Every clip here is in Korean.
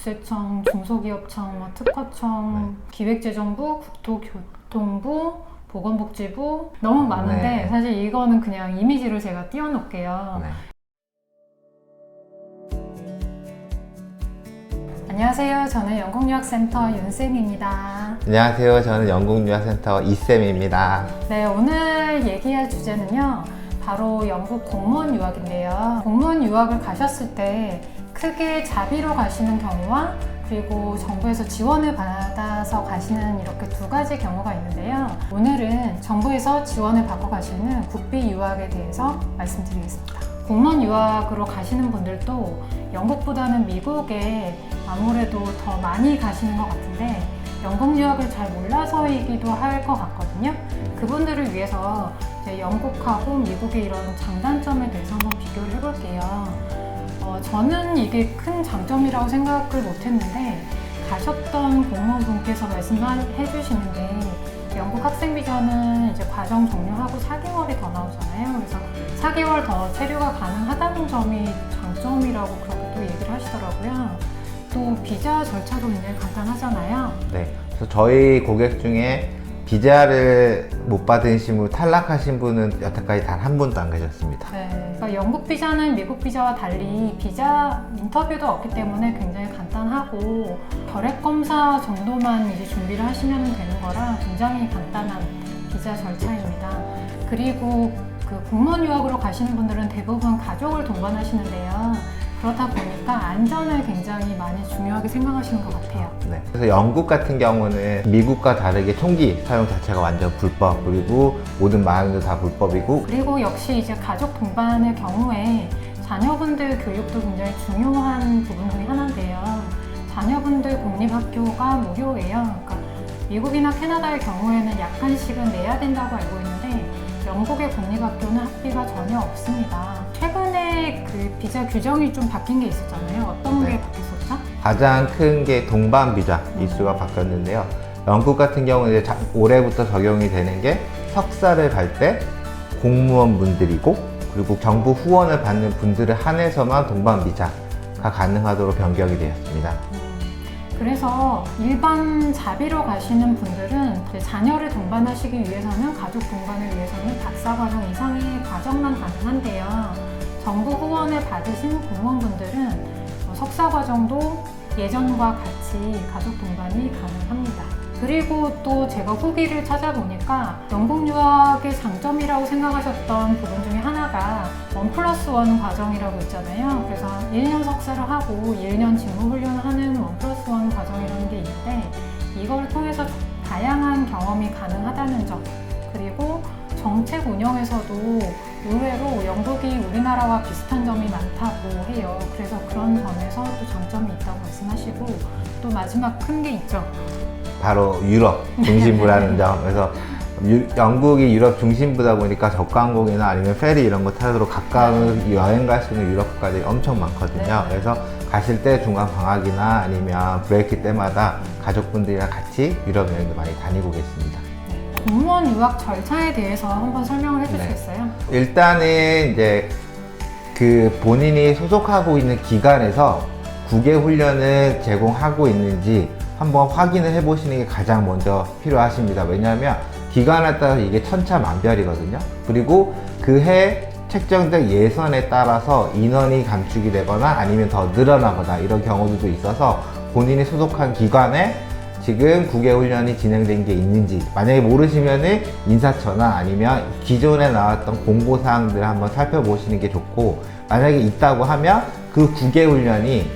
국세청, 중소기업청, 뭐 특허청, 기획재정부, 국토교통부, 보건복지부 너무 많은데 네. 사실 이거는 그냥 이미지를 제가 띄워놓을게요. 네. 안녕하세요. 저는 영국유학센터 윤쌤입니다. 안녕하세요. 저는 영국유학센터 이쌤입니다. 네, 오늘 얘기할 주제는요. 바로 영국 공무원 유학인데요. 공무원 유학을 가셨을 때 크게 자비로 가시는 경우와 그리고 정부에서 지원을 받아서 가시는 이렇게 두 가지 경우가 있는데요. 오늘은 정부에서 지원을 받고 가시는 국비 유학에 대해서 말씀드리겠습니다. 공무원 유학으로 가시는 분들도 영국보다는 미국에 아무래도 더 많이 가시는 것 같은데 영국 유학을 잘 몰라서이기도 할 것 같거든요. 그분들을 위해서 영국하고 미국의 이런 장단점에 대해서 한번 비교를 해볼게요. 어, 저는 이게 큰 장점이라고 생각을 못했는데 가셨던 공무원분께서 말씀해 주시는데 영국 학생 비자는 이제 과정 종료하고 4개월이 더 나오잖아요. 그래서 4개월 더 체류가 가능하다는 점이 장점이라고 그렇게 또 얘기를 하시더라고요. 또 비자 절차도 굉장히 간단하잖아요. 네. 그래서 저희 고객 중에 비자를 못 받으신 분, 탈락하신 분은 여태까지 단 한 분도 안 계셨습니다. 네. 그러니까 영국 비자는 미국 비자와 달리 비자 인터뷰도 없기 때문에 굉장히 간단하고 결핵 검사 정도만 이제 준비를 하시면 되는 거라 굉장히 간단한 비자 절차입니다. 그리고 그 공무원 유학으로 가시는 분들은 대부분 가족을 동반하시는데요. 그렇다 보니까 안전을 굉장히 많이 중요하게 생각하시는 것 같아요. 네. 그래서 영국 같은 경우는 미국과 다르게 총기 사용 자체가 완전 불법, 그리고 모든 마음도 다 불법이고, 그리고 역시 이제 가족 동반의 경우에 자녀분들 교육도 굉장히 중요한 부분 중에 하나인데요. 자녀분들 공립학교가 무료예요. 그러니까 미국이나 캐나다의 경우에는 약간씩은 내야 된다고 알고 있는데 영국의 공립학교는 학비가 전혀 없습니다. 그 비자 규정이 좀 바뀐 게 있었잖아요. 어떤 네. 게 바뀌었었죠? 가장 큰 게 동반 비자 이슈가 바뀌었는데요. 영국 같은 경우는 이제 자- 올해부터 적용이 되는 게 석사를 갈 때 공무원 분들이고 그리고 정부 후원을 받는 분들을 한해서만 동반 비자가 가능하도록 변경이 되었습니다. 그래서 일반 자비로 가시는 분들은 이제 자녀를 동반하시기 위해서는 가족 동반을 위해서는 박사 과정 이상의 과정만 가능한데요. 정부 후원을 받으신 공무원분들은 어, 석사 과정도 예전과 같이 가족 동반이 가능합니다. 그리고 또 제가 후기를 찾아보니까 영국 유학의 장점이라고 생각하셨던 부분 중에 하나가 원 플러스 원 과정이라고 있잖아요. 그래서 1년 석사를 하고 1년 직무 훈련을 하는 원 플러스 원 과정이라는 게 있는데 이걸 통해서 다양한 경험이 가능하다는 점 그리고 정책 운영에서도 의외로 영국이 우리나라와 비슷한 점이 많다고 해요. 그래서 그런 점에서 또 장점이 있다고 말씀하시고 또 마지막 큰 게 있죠. 바로 유럽 중심부라는 점. 그래서 유- 영국이 유럽 중심부다 보니까 저가 항공이나 아니면 페리 이런 거 타도록 가까운 여행 갈 수 있는 유럽 국가들이 엄청 많거든요. 네. 그래서 가실 때 중간 방학이나 아니면 브레이크 때마다 가족분들이랑 같이 유럽 여행도 많이 다니고 계십니다. 공무원 유학 절차에 대해서 한번 설명을 해주시겠어요? 일단은 이제 그 본인이 소속하고 있는 기관에서 국외 훈련을 제공하고 있는지 한번 확인을 해 보시는 게 가장 먼저 필요하십니다. 왜냐하면 기관에 따라서 이게 천차만별이거든요. 그리고 그 해 책정된 예선에 따라서 인원이 감축이 되거나 아니면 더 늘어나거나 이런 경우들도 있어서 본인이 소속한 기관에 지금 국외 훈련이 진행된 게 있는지 만약에 모르시면은 인사처나 아니면 기존에 나왔던 공고 사항들을 한번 살펴보시는 게 좋고 만약에 있다고 하면 그 국외 훈련이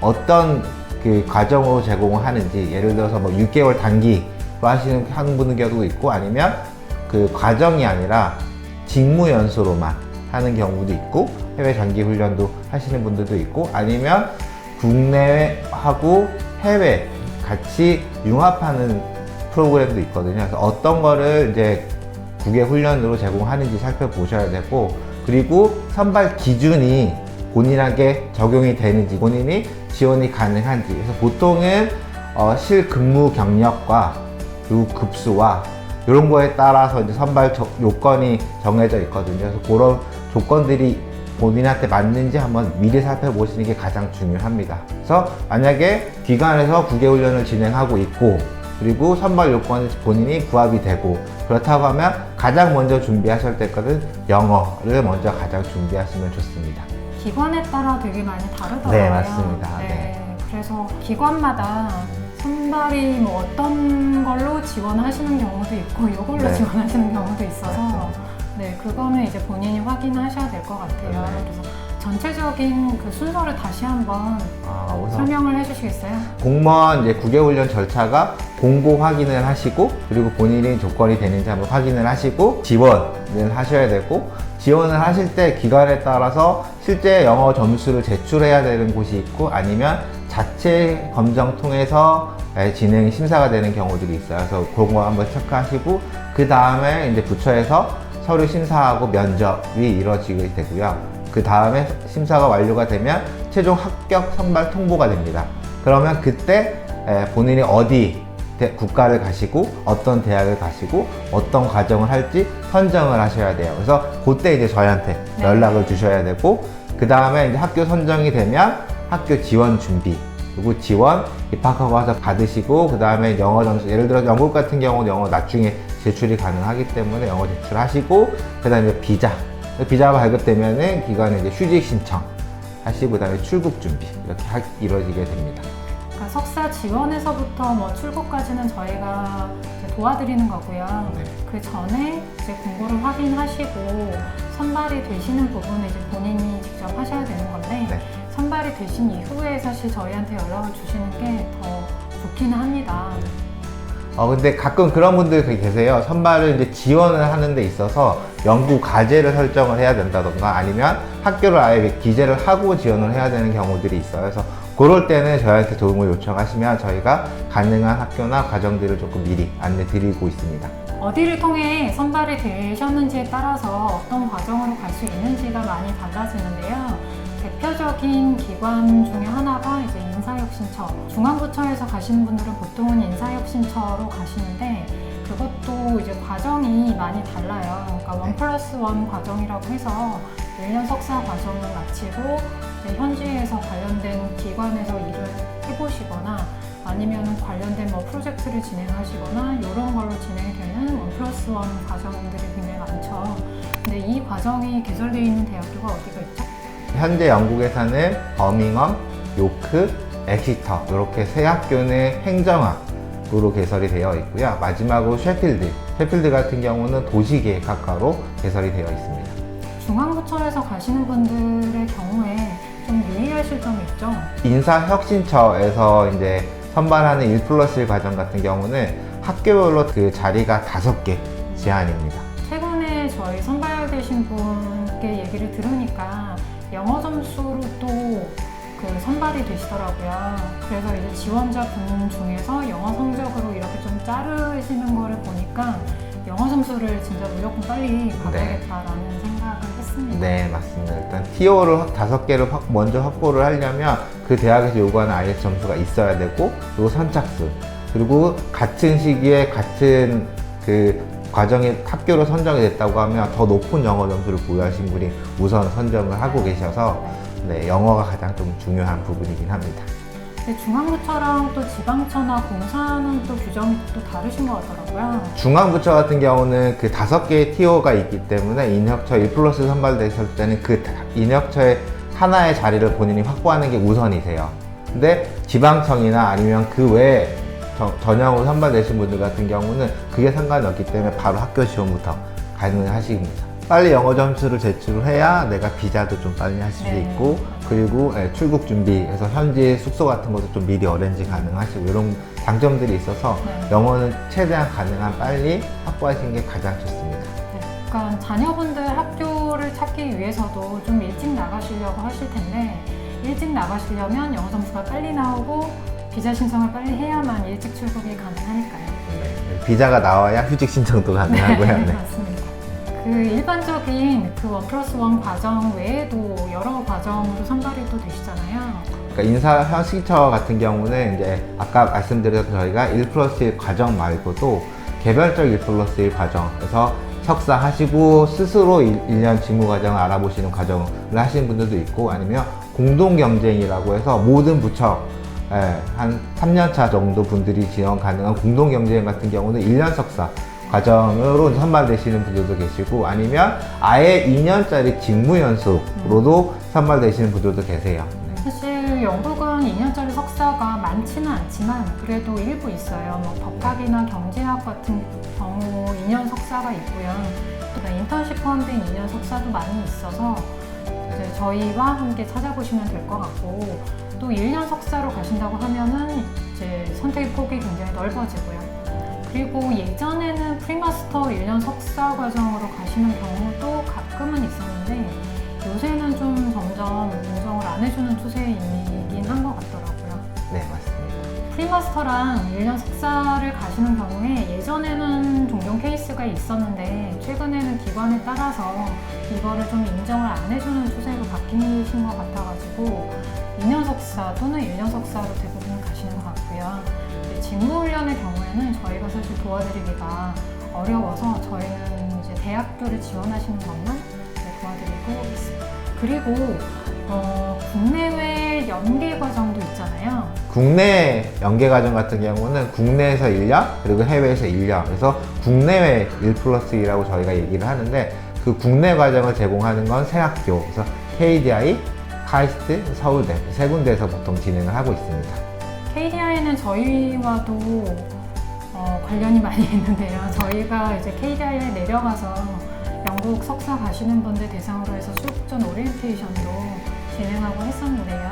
어떤 그 과정으로 제공을 하는지 예를 들어서 뭐 6개월 단기로 하시는 하는 분들도 있고 아니면 그 과정이 아니라 직무 연수로만 하는 경우도 있고 해외 장기 훈련도 하시는 분들도 있고 아니면 국내하고 해외 같이 융합하는 프로그램도 있거든요. 그래서 어떤 거를 이제 국외 훈련으로 제공하는지 살펴보셔야 되고 그리고 선발 기준이 본인에게 적용이 되는지 본인이 지원이 가능한지 그래서 보통은 어, 실근무 경력과 그리고 급수와 이런 거에 따라서 이제 선발 저- 요건이 정해져 있거든요. 그래서 그런 조건들이 본인한테 맞는지 한번 미리 살펴보시는 게 가장 중요합니다. 그래서 만약에 기관에서 국외훈련을 진행하고 있고 그리고 선발 요건이 본인이 부합이 되고 그렇다고 하면 가장 먼저 준비하실 때거든 영어를 먼저 가장 준비하시면 좋습니다. 기관에 따라 되게 많이 다르더라고요. 네, 맞습니다. 네, 그래서 기관마다 선발이 뭐 어떤 걸로 지원하시는 경우도 있고 이걸로 네. 지원하시는 경우도 있어서 맞습니다. 네 그거는 이제 본인이 확인하셔야 될 것 같아요. 네. 그래서 전체적인 그 순서를 다시 한번 아, 우선 설명을 해주시겠어요? 공무원 이제 국외훈련 절차가 공고 확인을 하시고 그리고 본인이 조건이 되는지 한번 확인을 하시고 지원을 하셔야 되고 지원을 하실 때 기관에 따라서 실제 영어 점수를 제출해야 되는 곳이 있고 아니면 자체 검정 통해서 에, 진행 심사가 되는 경우들이 있어요. 그래서 그런 거 한번 체크하시고 그 다음에 이제 부처에서 서류 심사하고 면접이 이루어지게 되고요. 그 다음에 심사가 완료가 되면 최종 합격 선발 통보가 됩니다. 그러면 그때 에, 본인이 어디 대- 국가를 가시고 어떤 대학을 가시고 어떤 과정을 할지 선정을 하셔야 돼요. 그래서 그때 이제 저희한테 네. 연락을 주셔야 되고 그 다음에 이제 학교 선정이 되면 학교 지원 준비 그리고 지원 입학하고 와서 받으시고 그 다음에 영어 점수 예를 들어 영국 같은 경우는 영어 나중에 제출이 가능하기 때문에 영어 제출하시고 그 다음에 이제 비자 비자가 발급되면은 기관에 이제 휴직 신청 하시고 그다음에 출국 준비 이렇게 하- 이루어지게 됩니다. 그러니까 석사 지원에서부터 뭐 출국까지는 저희가 이제 도와드리는 거고요. 네. 그 전에 이제 공고를 확인하시고 선발이 되시는 부분은 이제 본인이 직접 하셔야 되는 건데 네. 선발이 되신 이후에 사실 저희한테 연락을 주시는 게 더 좋기는 합니다. 어 근데 가끔 그런 분들이 계세요. 선발을 이제 지원을 하는 데 있어서 연구 과제를 설정을 해야 된다던가 아니면 학교를 아예 기재를 하고 지원을 해야 되는 경우들이 있어요. 그래서 그럴 때는 저희한테 도움을 요청하시면 저희가 가능한 학교나 과정들을 조금 미리 안내 드리고 있습니다. 어디를 통해 선발이 되셨는지에 따라서 어떤 과정으로 갈 수 있는지가 많이 달라지는데요. 대표적인 기관 중에 하나가 이제 인사혁신처. 중앙부처에서 가시는 분들은 보통은 인사혁신처로 가시는데 그것도 이제 과정이 많이 달라요. 그러니까 원 플러스 원 과정이라고 해서 1년 석사 과정을 마치고 현지에서 관련된 기관에서 일을 해보시거나 아니면 관련된 뭐 프로젝트를 진행하시거나 이런 걸로 진행이 되는 원 플러스 원 과정들이 굉장히 많죠. 근데 이 과정이 개설되어 있는 대학교가 어디가 있죠? 현재 영국에서는 버밍엄, 요크, 엑시터 이렇게 세 학교는 행정학으로 개설이 되어 있고요. 마지막으로 셰필드. 셰필드 같은 경우는 도시계획학과로 개설이 되어 있습니다. 중앙부처에서 가시는 분들의 경우에 좀 유의하실 점이 있죠. 인사혁신처에서 이제 선발하는 1 플러스 1 과정 같은 경우는 학교별로 그 자리가 다섯 개 제한입니다. 최근에 저희 선발되신 분께 얘기를 들으니까 영어 점수로 또 그 선발이 되시더라고요. 그래서 이제 지원자 분 중에서 영어 성적으로 이렇게 좀 자르시는 거를 보니까 영어 점수를 진짜 무조건 빨리 받아야겠다라는 생각을 했습니다. 네, 맞습니다. 일단 TO를 다섯 개를 확- 먼저 확보를 하려면 그 대학에서 요구하는 IELTS 점수가 있어야 되고, 그리고 선착순, 그리고 같은 시기에 같은 그 과정에 학교로 선정이 됐다고 하면 더 높은 영어 점수를 보유하신 분이 우선 선정을 하고 계셔서 네, 영어가 가장 좀 중요한 부분이긴 합니다. 근데 중앙부처랑 또 지방처나 공사는 또 규정이 또 다르신 것 같더라고요. 중앙부처 같은 경우는 그 다섯 개의 TO가 있기 때문에 인혁처 1 플러스 선발되실 때는 그 다- 인혁처의 하나의 자리를 본인이 확보하는 게 우선이세요. 근데 지방청이나 아니면 그 외에 저- 전형으로 선발 되신 분들 같은 경우는 그게 상관이 없기 때문에 바로 학교 지원부터 가능하십니다. 빨리 영어 점수를 제출을 해야 내가 비자도 좀 빨리 하실 수 네. 있고 그리고 예, 출국 준비해서 현지 숙소 같은 것도 좀 미리 어렌지 가능하시고 이런 장점들이 있어서 네. 영어는 최대한 가능한 빨리 확보하시는 게 가장 좋습니다. 네, 그러니까 자녀분들 학교를 찾기 위해서도 좀 일찍 나가시려고 하실 텐데 일찍 나가시려면 영어 점수가 빨리 나오고 비자 신청을 빨리 해야만 일찍 출국이 가능하니까요. 비자가 나와야 휴직 신청도 가능하고요. 네. 맞습니다. 그 일반적인 그원 플러스 원 과정 외에도 여러 과정으로 선발이 또 되시잖아요. 그러니까 인사 현실처 같은 경우는 이제 아까 말씀드렸던 저희가 1 플러스 1 과정 말고도 개별적 1 플러스 1 과정 그래서 석사 하시고 스스로 1, 년 직무 과정을 알아보시는 과정을 하시는 분들도 있고 아니면 공동 경쟁이라고 해서 모든 부처 예, 한 3년차 정도 분들이 지원 가능한 공동 경쟁 같은 경우는 1년 석사 과정으로 선발되시는 분들도 계시고 아니면 아예 2년짜리 직무 연수로도 선발되시는 분들도 계세요. 네. 사실 영국은 2년짜리 석사가 많지는 않지만 그래도 일부 있어요. 뭐 법학이나 경제학 같은 경우 2년 석사가 있고요. 또 인턴십 포함된 2년 석사도 많이 있어서 이제 저희와 함께 찾아보시면 될 것 같고 또 1년 석사로 가신다고 하면은 이제 선택의 폭이 굉장히 넓어지고요. 그리고 예전에는 프리마스터 1년 석사 과정으로 가시는 경우도 가끔은 있었는데 요새는 좀 점점 인정을 안 해주는 추세이긴 한 것 같더라고요. 네, 맞습니다. 프리마스터랑 1년 석사를 가시는 경우에 예전에는 종종 케이스가 있었는데 최근에는 기관에 따라서 이거를 좀 인정을 안 해주는 추세로 바뀌신 것 같아가지고 2년 석사 또는 1년 석사로 대부분 가시는 것 같고요. 직무훈련의 경우에는 저희가 사실 도와드리기가 어려워서 저희는 이제 대학교를 지원하시는 것만 네, 도와드리고 있습니다. 그리고 어, 국내외 연계 과정도 있잖아요. 국내 연계 과정 같은 경우는 국내에서 1년 그리고 해외에서 1년 그래서 국내외 1 플러스 2라고 저희가 얘기를 하는데 그 국내 과정을 제공하는 건세 학교 그래서 KDI, 카이스트, 서울대 세 군데에서 보통 진행을 하고 있습니다. KDI는 저희와도 어, 관련이 많이 있는데요. 저희가 이제 KDI에 내려가서 영국 석사 가시는 분들 대상으로 해서 수급전 오리엔테이션도 진행하고 했었는데요.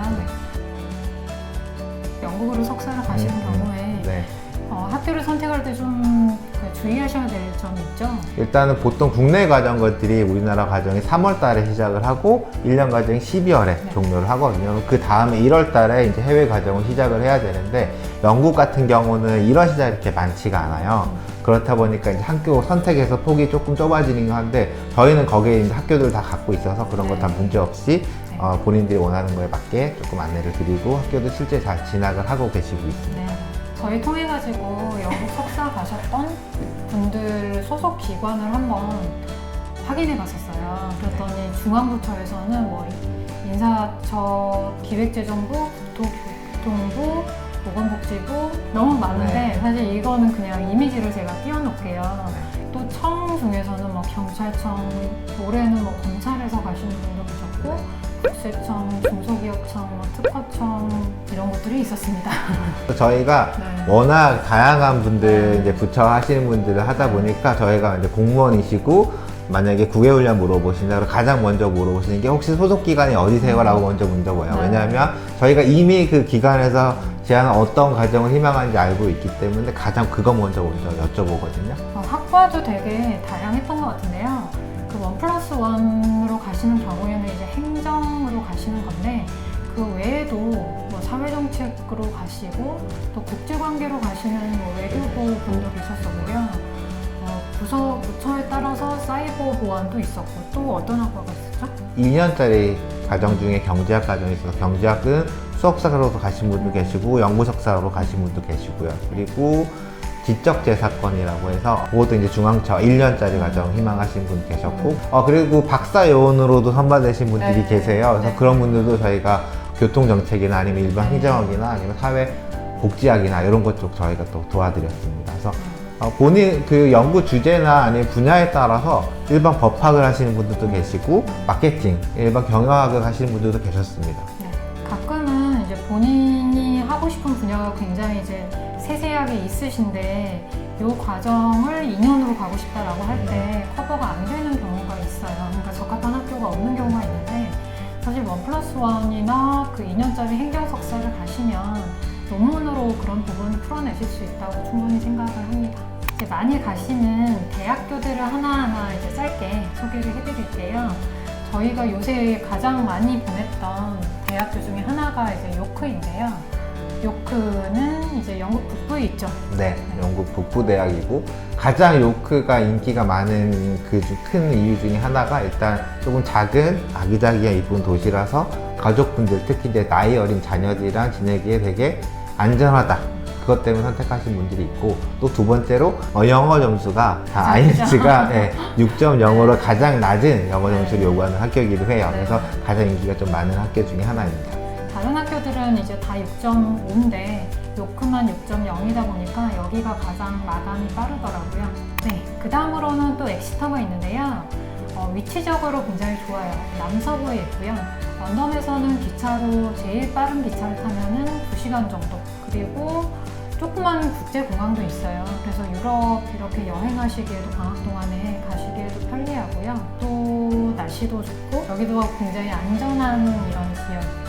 영국으로 석사를 가시는 음, 경우에 네. 어, 학교를 선택할 때 좀 주의하셔야 될 점이 있죠. 일단은 보통 국내 과정 것들이 우리나라 과정이 3월 달에 시작을 하고 1년 과정이 12월에 네. 종료를 하거든요. 그 다음에 1월 달에 이제 해외 과정을 시작을 해야 되는데 영국 같은 경우는 이런 시작이 이렇게 많지가 않아요. 그렇다 보니까 이제 학교 선택에서 폭이 조금 좁아지긴 한데 저희는 거기에 이제 학교들 다 갖고 있어서 그런 것다 네. 문제 없이 네. 어, 본인들이 원하는 거에 맞게 조금 안내를 드리고 학교도 실제 잘 진학을 하고 계시고 있습니다. 네. 저희 통해 가지고 영국 석사 가셨던 분들 소속 기관을 한번 확인해 봤었어요. 그랬더니 중앙부처에서는 뭐 인사처 기획재정부, 국토교통부, 보건복지부 너무 많은데 네. 사실 이거는 그냥 이미지를 제가 띄워놓을게요. 네. 또청 중에서는 뭐 경찰청, 올해는 뭐 검찰에서 가시는 분도 계셨고 국세청, 중소기업청, 뭐 특허청 이런 것들이 있었습니다. 저희가 네. 워낙 다양한 분들 이제 부처 하시는 분들을 하다 보니까 저희가 이제 공무원이시고 만약에 국외훈련 물어보신다 면 가장 먼저 물어보시는 게 혹시 소속 기관이 어디세요 라고 먼저 물어봐요. 네. 왜냐하면 저희가 이미 그 기관에서 제안한 어떤 과정을 희망하는지 알고 있기 때문에 가장 그거 먼저 먼저 여쭤보거든요. 어, 학과도 되게 다양했던 것 같은데요. 플러스 원으로 가시는 경우에는 이제 행정으로 가시는 건데 그 외에도 뭐 사회정책으로 가시고 또 국제관계로 가시는 뭐 외교부 분도 계셨었고요. 어, 부서 부처에 따라서 사이버 보안도 있었고 또 어떤 학과가 있었죠? 2년짜리 과정 중에 경제학 과정이 있어서 경제학은 수석사로 가신 분도 계시고 연구석사로 가신 분도 계시고요. 그리고 지적재사건이라고 해서 그것도 이제 중앙처 1년짜리 과정 희망하신 분 계셨고 어, 그리고 박사요원으로도 선발되신 분들이 네. 계세요. 그래서 네. 그런 분들도 저희가 교통정책이나 아니면 일반 네. 행정학이나 아니면 사회 복지학이나 이런 것 쪽 저희가 또 도와드렸습니다. 그래서 어, 본인 그 연구 주제나 아니면 분야에 따라서 일반 법학을 하시는 분들도 계시고 마케팅, 일반 경영학을 하시는 분들도 계셨습니다. 네. 가끔은 이제 본인이 하고 싶은 분야가 굉장히 이제 세세하게 있으신데 이 과정을 2년으로 가고 싶다라고 할 때 커버가 안 되는 경우가 있어요. 그러니까 적합한 학교가 없는 경우가 있는데 사실 원 플러스 원이나 그 2년짜리 행정 석사를 가시면 논문으로 그런 부분을 풀어내실 수 있다고 충분히 생각을 합니다. 이제 많이 가시는 대학교들을 하나하나 이제 짧게 소개를 해드릴게요. 저희가 요새 가장 많이 보냈던 대학교 중에 하나가 이제 요크인데요. 요크는 이제 영국 북부에 있죠. 네, 영국 북부 대학이고 가장 요크가 인기가 많은 그 큰 이유 중에 하나가 일단 조금 작은 아기자기한 이쁜 도시라서 가족분들 특히 이제 나이 어린 자녀들이랑 지내기에 되게 안전하다. 그것 때문에 선택하신 분들이 있고 또 두 번째로 어, 영어 점수가 다 아, IELTS가 네, 6.0으로 가장 낮은 영어 점수를 네. 요구하는 학교이기도 해요. 네. 그래서 가장 인기가 좀 많은 학교 중에 하나입니다. 학교들은 이제 다 6.5인데 요크만 6.0이다 보니까 여기가 가장 마감이 빠르더라고요. 네, 그 다음으로는 또 엑시터가 있는데요. 어, 위치적으로 굉장히 좋아요. 남서부에 있고요. 런던에서는 기차로 제일 빠른 기차를 타면은 2시간 정도. 그리고 조그만 국제공항도 있어요. 그래서 유럽 이렇게 여행하시기에도 방학 동안에 가시기에도 편리하고요. 또 날씨도 좋고 여기도 굉장히 안전한 이런 지역.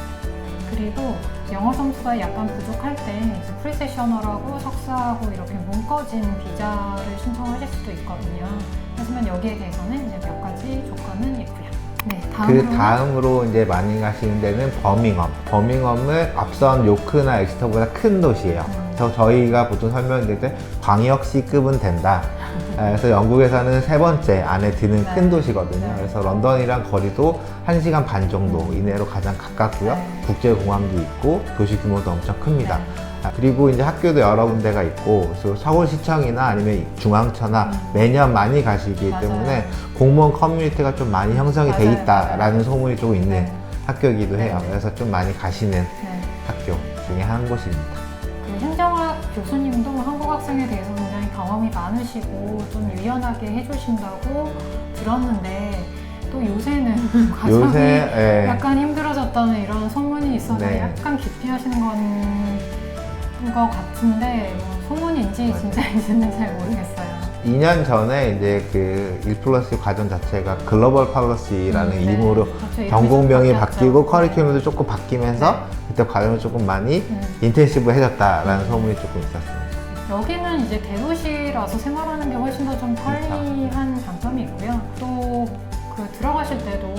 그리고 영어 점수가 약간 부족할 때 이제 프리세셔널하고 석사하고 이렇게 문과진 비자를 신청하실 수도 있거든요. 하지만 여기에 대해서는 이제 몇 가지 조건은 있고요. 네, 그 다음으로 다음으로 이제 많이 가시는 데는 버밍엄. 버밍엄은 앞선 요크나 엑스터보다 큰 도시예요. 음. 그래서 저희가 보통 설명드릴 때 광역시급은 된다. 아, 그래서 영국에서는 세 번째 안에 드는 네. 큰 도시거든요. 네. 그래서 런던이랑 거리도 1시간 반 정도 음. 이내로 가장 가깝고요. 네. 국제공항도 있고 도시 규모도 엄청 큽니다. 네. 아, 그리고 이제 학교도 여러 군데가 있고 서울시청이나 아니면 중앙처나 음. 매년 많이 가시기 맞아요. 때문에 공무원 커뮤니티가 좀 많이 형성이 돼 맞아요, 있다라는 맞아요. 소문이 좀 있는 네. 학교이기도 해요. 네, 네. 그래서 좀 많이 가시는 네. 학교 중에 한 곳입니다. 그 행정학 교수님도 한국 학생에 대해서 굉장히 경험이 많으시고 좀 유연하게 해주신다고 들었는데 또 요새는 과정이 요새 예, 약간 힘들어졌다는 이런 소문이 있어서 네. 약간 기피하시는 건 것 같은데 뭐 소문인지. 진짜인지는 잘 모르겠어요. 2년 전에 이제 그1 플러스 과정 자체가 글로벌 팔러시라는 음, 네. 이름으로 그렇죠. 전공명이. 바뀌고 네. 커리큘럼도 조금 바뀌면서 그때 과정이 조금 많이 음. 인텐시브해졌다라는 소문이 조금 있었습니다. 여기는 이제 대도시라서 생활하는 게 훨씬 더 좀 편리한 장점이 있고요. 또 그 들어가실 때도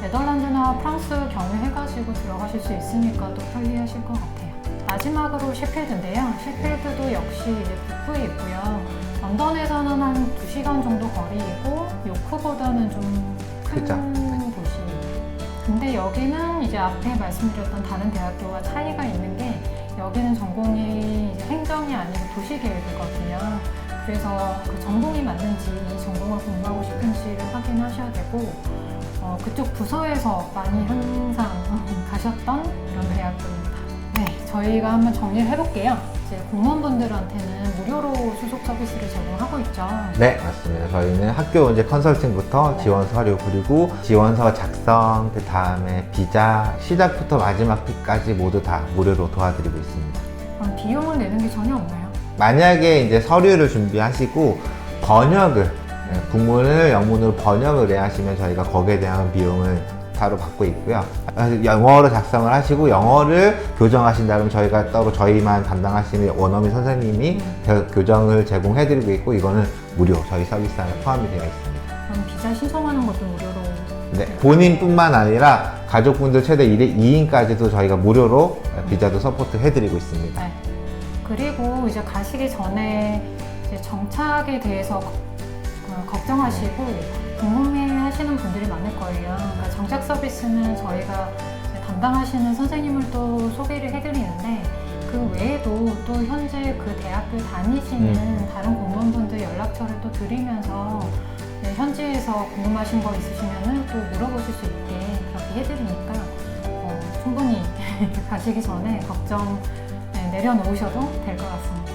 네덜란드나 프랑스 경유해가지고 들어가실 수 있으니까 또 편리하실 것 같아요. 마지막으로 셰필드인데요. 셰필드도 역시 이제 북부에 있고요. 런던에서는 한 2시간 정도 거리이고 요크보다는 좀큰 그죠. 도시입니다. 근데 여기는 이제 앞에 말씀드렸던 다른 대학교와 차이가 있는 게 여기는 전공이 행정이 아니고 도시계획이거든요. 그래서 그 전공이 맞는지 이 전공을 공부하고 싶은지를 확인하셔야 되고 어, 그쪽 부서에서 많이 항상 가셨던 대학교입니다. 네, 저희가 한번 정리를 해볼게요. 이제 공무원분들한테는 무료로 수속 서비스를 제공하고 있죠. 네, 맞습니다. 저희는 학교 이제 컨설팅부터 네. 지원 서류 그리고 지원서 작성, 그 다음에 비자 시작부터 마지막 피까지 모두 다 무료로 도와드리고 있습니다. 그럼 비용을 내는 게 전혀 없나요? 만약에 이제 서류를 준비하시고 번역을 네, 국문을 영문으로 번역을 해야 하시면 저희가 거기에 대한 비용을 따로 받고 있고요. 아, 영어로 작성을 하시고 영어를 교정하신다면 저희가 따로 저희만 담당하시는 원어민 선생님이 그 교정을 제공해드리고 있고 이거는 무료 저희 서비스 안에 포함이 되어 있습니다. 그럼 비자 신청하는 것도 무료로 네, 본인뿐만 아니라 가족분들 최대 2인까지도 저희가 무료로 비자도 서포트 해드리고 있습니다. 네. 그리고 이제 가시기 전에 이제 정착에 대해서 어, 걱정하시고 궁금해 하시는 분들이 많을 거예요. 그러니까 정착 서비스는 저희가 담당하시는 선생님을 또 소개를 해드리는데 그 외에도 또 현재 그 대학교 다니시는 음. 다른 공무원분들 연락처를 또 드리면서 네, 현지에서 궁금하신 거 있으시면은 또 물어보실 수 있게 그렇게 해드리니까 어, 충분히 가시기 전에 걱정 네, 내려놓으셔도 될 것 같습니다.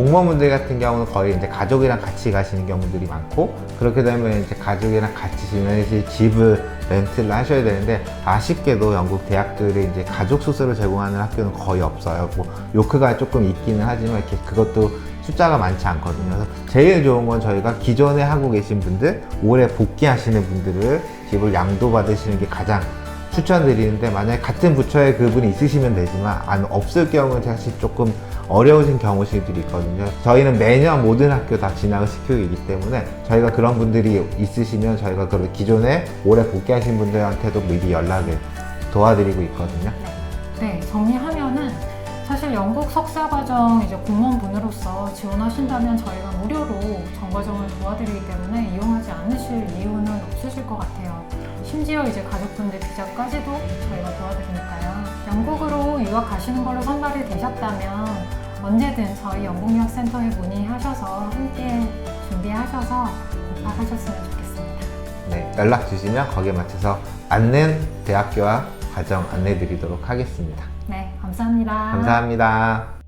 공무원분들 같은 경우는 거의 이제 가족이랑 같이 가시는 경우들이 많고 그렇게 되면 이제 가족이랑 같이 지내실 집을 렌트를 하셔야 되는데 아쉽게도 영국 대학들이 이제 가족 숙소를 제공하는 학교는 거의 없어요. 뭐 요크가 조금 있기는 하지만 이렇게 그것도 숫자가 많지 않거든요. 그래서 제일 좋은 건 저희가 기존에 하고 계신 분들, 올해 복귀하시는 분들을 집을 양도받으시는 게 가장 추천드리는데 만약에 같은 부처에 그분이 있으시면 되지만 안 없을 경우는 사실 조금 어려우신 경우들이 있거든요. 저희는 매년 모든 학교 다 진학을 시키고 있기 때문에 저희가 그런 분들이 있으시면 저희가 그 기존에 올해 복귀하신 분들한테도 미리 연락을 도와드리고 있거든요. 네, 정리하면은 사실 영국 석사 과정 이제 공무원분으로서 지원하신다면 저희가 무료로 정과정을 도와드리기 때문에 이용하지 않으실 이유는 없으실 것 같아요. 심지어 이제 가족분들 비자까지도 저희가 도와드리니까요. 영국으로 유학 가시는 걸로 선발이 되셨다면 언제든 저희 영국유학센터에 문의하셔서 함께 준비하셔서 입학하셨으면 좋겠습니다. 네, 연락 주시면 거기에 맞춰서 안는 대학교와 과정 안내 드리도록 하겠습니다. 네, 감사합니다. 감사합니다.